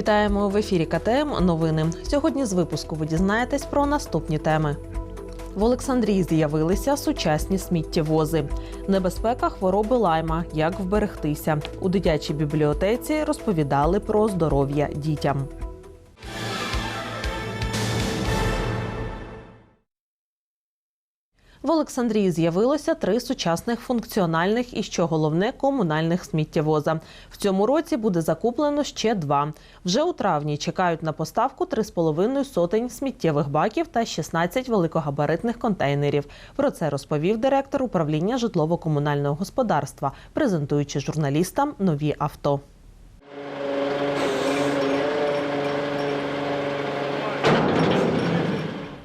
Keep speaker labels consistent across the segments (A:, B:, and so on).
A: Вітаємо в ефірі КТМ. Новини. Сьогодні з випуску ви дізнаєтесь про наступні теми. В Олександрії з'явилися сучасні сміттєвози. Небезпека хвороби лайма. Як вберегтися. У дитячій бібліотеці розповідали про здоров'я дітям. В Олександрії з'явилося три сучасних функціональних і, що головне, комунальних сміттєвоза. В цьому році буде закуплено ще два. Вже у травні чекають на поставку 3,5 сотень сміттєвих баків та 16 великогабаритних контейнерів. Про це розповів директор управління житлово-комунального господарства, презентуючи журналістам нові авто.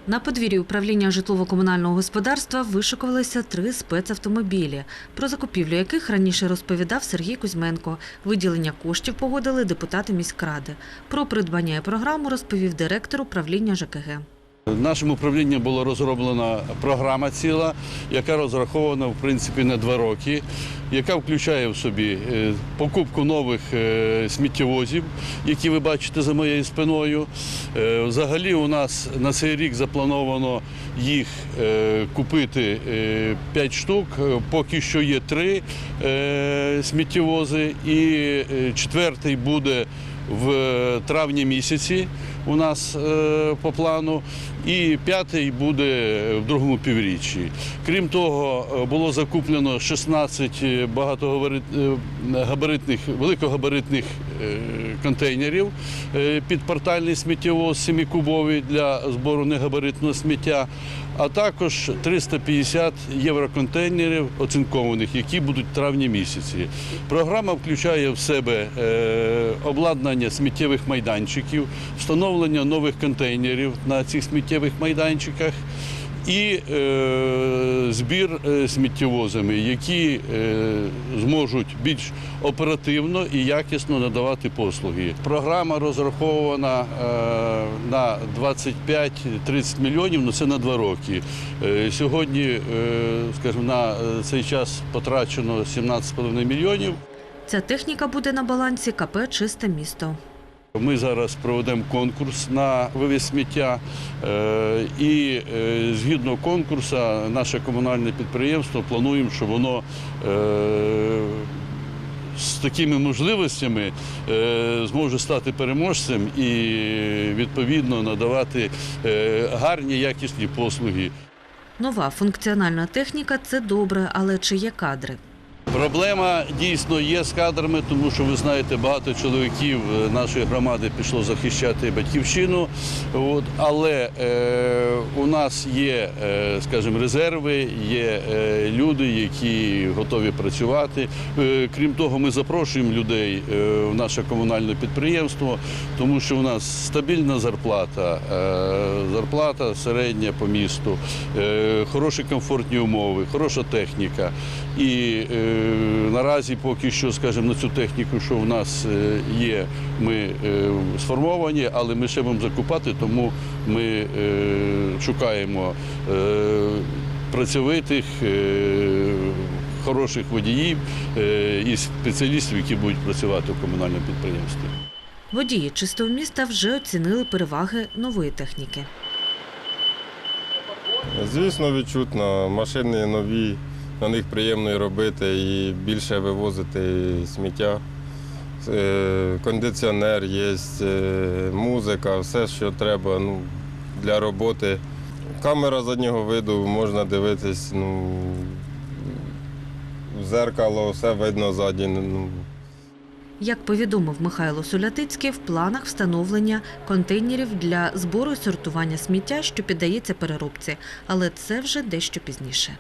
B: На подвір'ї управління житлово-комунального господарства вишикувалися три спецавтомобілі, про закупівлю яких раніше розповідав Сергій Кузьменко. Виділення коштів погодили депутати міськради. Про придбання і програму розповів директор управління ЖКГ.
C: В нашому управлінні була розроблена програма ціла, яка розрахована в принципі на два роки, яка включає в собі е, покупку нових е, сміттєвозів, які ви бачите за моєю спиною. Е, Взагалі у нас на цей рік заплановано їх купити 5 штук. Поки що є три е, сміттєвози, і четвертий буде в травні місяці у нас е, по плану, і п'ятий буде в другому півріччі. Крім того, е, було закуплено 16 багатогабаритних, великогабаритних е, контейнерів е, під портальний сміттєвоз 7-кубовий для збору негабаритного сміття, а також 350 євроконтейнерів оцинкованих, які будуть в травні місяці. Програма включає в себе е, обладнання сміттєвих майданчиків, встановлення нових контейнерів на цих сміттєвих майданчиках. І е, збір е, сміттєвозами, які е, зможуть більш оперативно і якісно надавати послуги. Програма розрахована е, на 25-30 мільйонів, але це на два роки. Е, сьогодні, е, скажімо, на е, цей час потрачено 17,5 мільйонів.
B: Ця техніка буде на балансі КП Чисте місто.
C: Ми зараз проведемо конкурс на вивіз сміття, е, і е, згідно конкурсу наше комунальне підприємство плануємо, що воно е, з такими можливостями зможе стати переможцем і відповідно надавати гарні якісні послуги.
B: Нова функціональна техніка це добре, але чи є кадри?
C: Проблема дійсно є з кадрами, тому що ви знаєте, багато чоловіків е, нашої громади пішло захищати батьківщину. От, але е, у нас є, е, скажімо, резерви, є е, люди, які готові працювати. Е, крім того, ми запрошуємо людей е, в наше комунальне підприємство, тому що у нас стабільна зарплата, е, зарплата середня по місту, е, хороші комфортні умови, хороша техніка. І е, наразі поки що, скажімо, на цю техніку, що в нас е, є, ми е, сформовані, але ми ще будемо закупати, тому ми е, шукаємо е, працьовитих, е, хороших водіїв е, і спеціалістів, які будуть працювати в комунальному підприємстві.
B: Водії чистого міста вже оцінили переваги нової техніки.
D: Звісно, відчутно. Машини нові, на них приємно робити і більше вивозити сміття. Е, Кондиціонер є, е, музика, все, що треба ну, для роботи. Камера заднього виду, можна дивитись, ну, в зеркало, все видно ззаді. Ну,
B: Як повідомив Михайло Сулятицький, в планах встановлення контейнерів для збору і сортування сміття, що піддається переробці, але це вже дещо пізніше.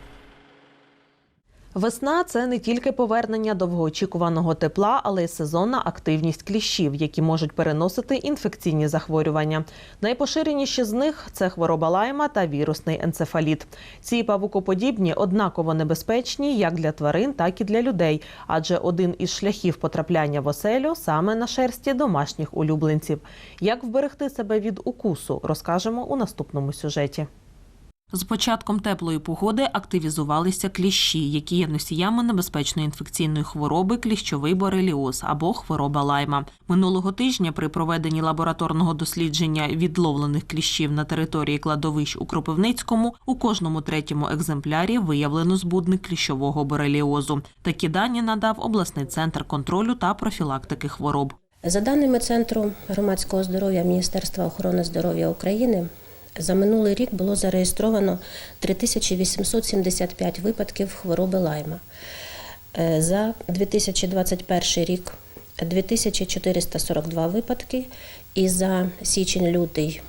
A: Весна це не тільки повернення довгоочікуваного тепла, але й сезонна активність кліщів, які можуть переносити інфекційні захворювання. Найпоширеніші з них це хвороба лайма та вірусний енцефаліт. Ці павукоподібні однаково небезпечні як для тварин, так і для людей, адже один із шляхів потрапляння в оселю саме на шерсті домашніх улюбленців. Як вберегти себе від укусу, розкажемо у наступному сюжеті. З початком теплої погоди активізувалися кліщі, які є носіями небезпечної інфекційної хвороби кліщовий бореліоз або хвороба лайма. Минулого тижня при проведенні лабораторного дослідження відловлених кліщів на території кладовищ у Кропивницькому у кожному третьому екземплярі виявлено збудник кліщового бореліозу. Такі дані надав обласний центр контролю та профілактики хвороб.
E: За даними Центру громадського здоров'я Міністерства охорони здоров'я України, за минулий рік було зареєстровано 3875 випадків хвороби лайма. Е, За 2021 рік 2442 випадки і за січень-лютий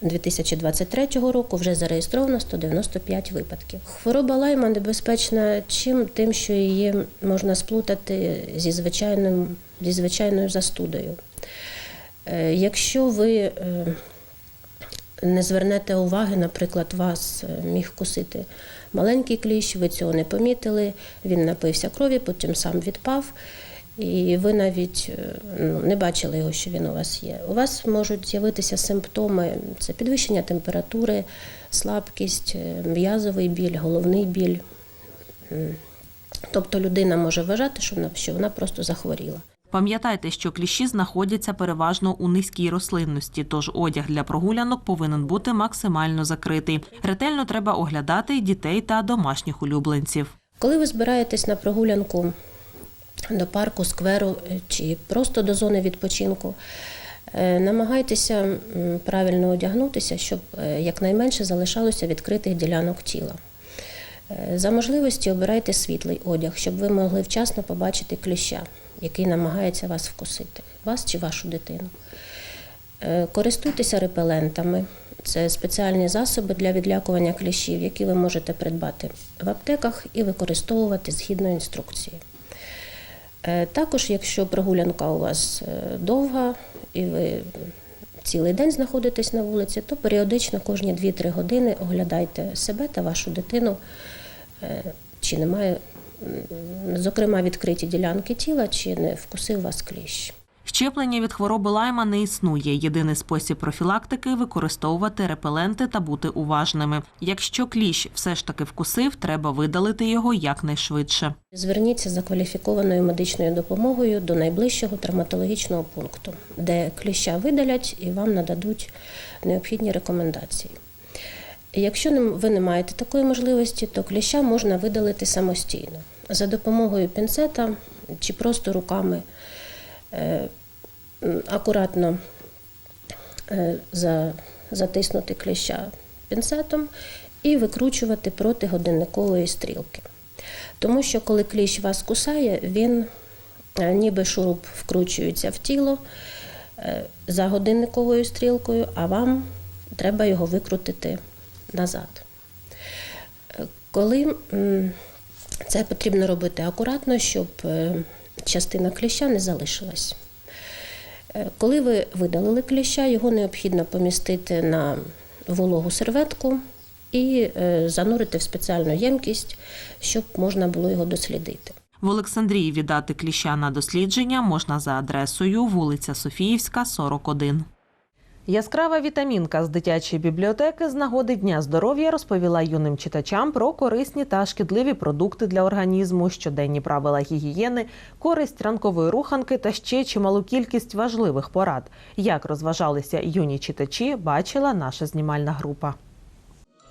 E: 2023 року вже зареєстровано 195 випадків. Хвороба лайма небезпечна чим? Тим, що її можна сплутати зі, звичайним, зі звичайною застудою. Е, Якщо ви е, не звернете уваги, наприклад, вас е, міг кусити маленький кліщ, ви цього не помітили, він напився крові, потім сам відпав. І ви навіть е, ну, не бачили його, що він у вас є. У вас можуть з'явитися симптоми: це підвищення температури, слабкість, е, м'язовий біль, головний біль. Тобто людина може вважати, що вона, що вона просто захворіла.
A: Пам'ятайте, що кліщі знаходяться переважно у низькій рослинності, тож одяг для прогулянок повинен бути максимально закритий. Ретельно треба оглядати дітей та домашніх улюбленців.
E: Коли ви збираєтесь на прогулянку до парку, скверу е, чи просто до зони відпочинку, е, намагайтеся правильно одягнутися, щоб е, якнайменше залишалося відкритих ділянок тіла. За можливості обирайте світлий одяг, щоб ви могли вчасно побачити кліща, який намагається вас вкусити, вас чи вашу дитину. Е, Користуйтеся репелентами. Це спеціальні засоби для відлякування кліщів, які ви можете придбати в аптеках і використовувати згідно інструкції. Е, Також, якщо прогулянка у вас е, довга і ви цілий день знаходитесь на вулиці, то періодично кожні 2-3 години оглядайте себе та вашу дитину, чи немає, зокрема, відкриті ділянки тіла, чи не вкусив вас кліщ.
A: Щеплення від хвороби лайма не існує. Єдиний спосіб профілактики використовувати репеленти та бути уважними. Якщо кліщ все ж таки вкусив, треба видалити його якнайшвидше.
E: Зверніться за кваліфікованою медичною допомогою до найближчого травматологічного пункту, де кліща видалять і вам нададуть необхідні рекомендації. Якщо ви не маєте такої можливості, то кліща можна видалити самостійно за допомогою пінцета чи просто руками е, акуратно е, затиснути кліща пінцетом і викручувати проти годинникової стрілки. Тому що коли кліщ вас кусає, він е, ніби шуруп вкручується в тіло за годинниковою стрілкою, а вам треба його викрутити назад. Коли це потрібно робити акуратно, щоб е, частина кліща не залишилась. Е, Коли ви видалили кліща, його необхідно помістити на вологу серветку і е, занурити в спеціальну ємкість, щоб можна було його дослідити.
A: В Олександрії віддати кліща на дослідження можна за адресою вулиця Софіївська, 41. Яскрава вітамінка з дитячої бібліотеки з нагоди Дня здоров'я розповіла юним читачам про корисні та шкідливі продукти для організму, щоденні правила гігієни, користь ранкової руханки та ще чималу кількість важливих порад. Як розважалися юні читачі, бачила наша знімальна група.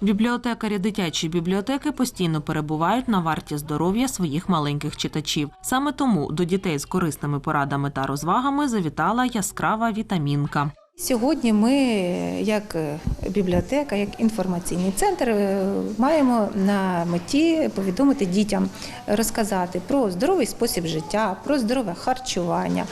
A: Бібліотекарі дитячої бібліотеки постійно перебувають на варті здоров'я своїх маленьких читачів. Саме тому до дітей з корисними порадами та розвагами завітала яскрава вітамінка.
F: Сьогодні ми, як е, бібліотека, як інформаційний центр, е, маємо на меті повідомити дітям, розказати про здоровий спосіб життя, про здорове харчування,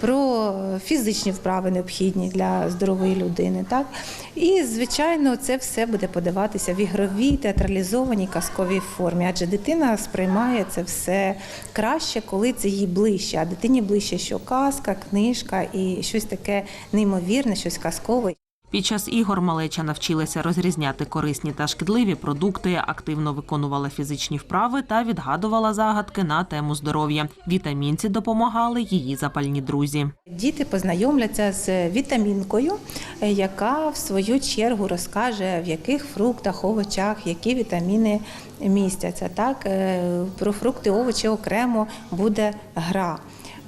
F: про фізичні вправи необхідні для здорової людини. Так? І, звичайно, це все буде подаватися в ігровій, театралізованій казковій формі, адже дитина сприймає це все краще, коли це їй ближче. А дитині ближче, що казка, книжка і щось таке неймовірне, щось казкове.
A: Під час ігор малеча навчилася розрізняти корисні та шкідливі продукти, активно виконувала фізичні вправи та відгадувала загадки на тему здоров'я. Вітамінці допомагали її запальні друзі.
F: Діти познайомляться з вітамінкою, е, яка в свою чергу розкаже, в яких фруктах, овочах, які вітаміни містяться. Так, е, про фрукти, овочі окремо буде гра.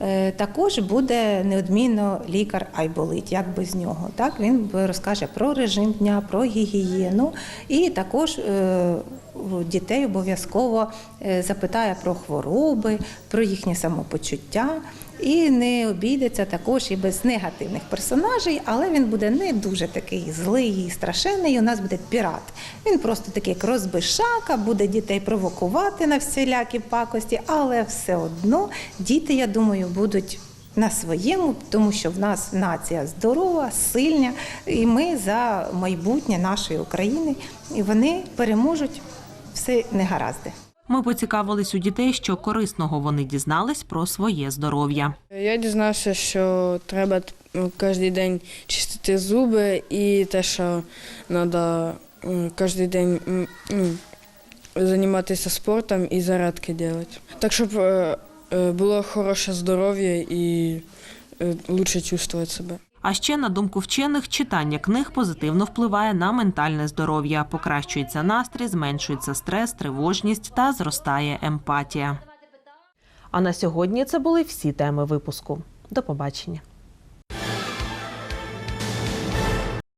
F: Е, Також буде неодмінно лікар Айболит, як без нього. Так він розкаже про режим дня, про гігієну і також е, дітей обов'язково е, запитає про хвороби, про їхнє самопочуття. І не обійдеться також і без негативних персонажей, але він буде не дуже такий злий і страшенний. У нас буде пірат. Він просто такий як розбишака, буде дітей провокувати на всілякі пакості, але все одно діти, я думаю, будуть. На своєму, тому що в нас нація здорова, сильна, і ми за майбутнє нашої України, і вони переможуть все негаразди.
A: Ми поцікавились у дітей, що корисного вони дізнались про своє здоров'я.
G: Я дізнався, що треба кожен день чистити зуби і те, що треба кожен день займатися спортом і зарядки робити. Так, щоб е, е, було хороше здоров'я і е, краще чувствувати себе.
A: А ще, на думку вчених, читання книг позитивно впливає на ментальне здоров'я, покращується настрій, зменшується стрес, тривожність та зростає емпатія. А на сьогодні це були всі теми випуску. До побачення.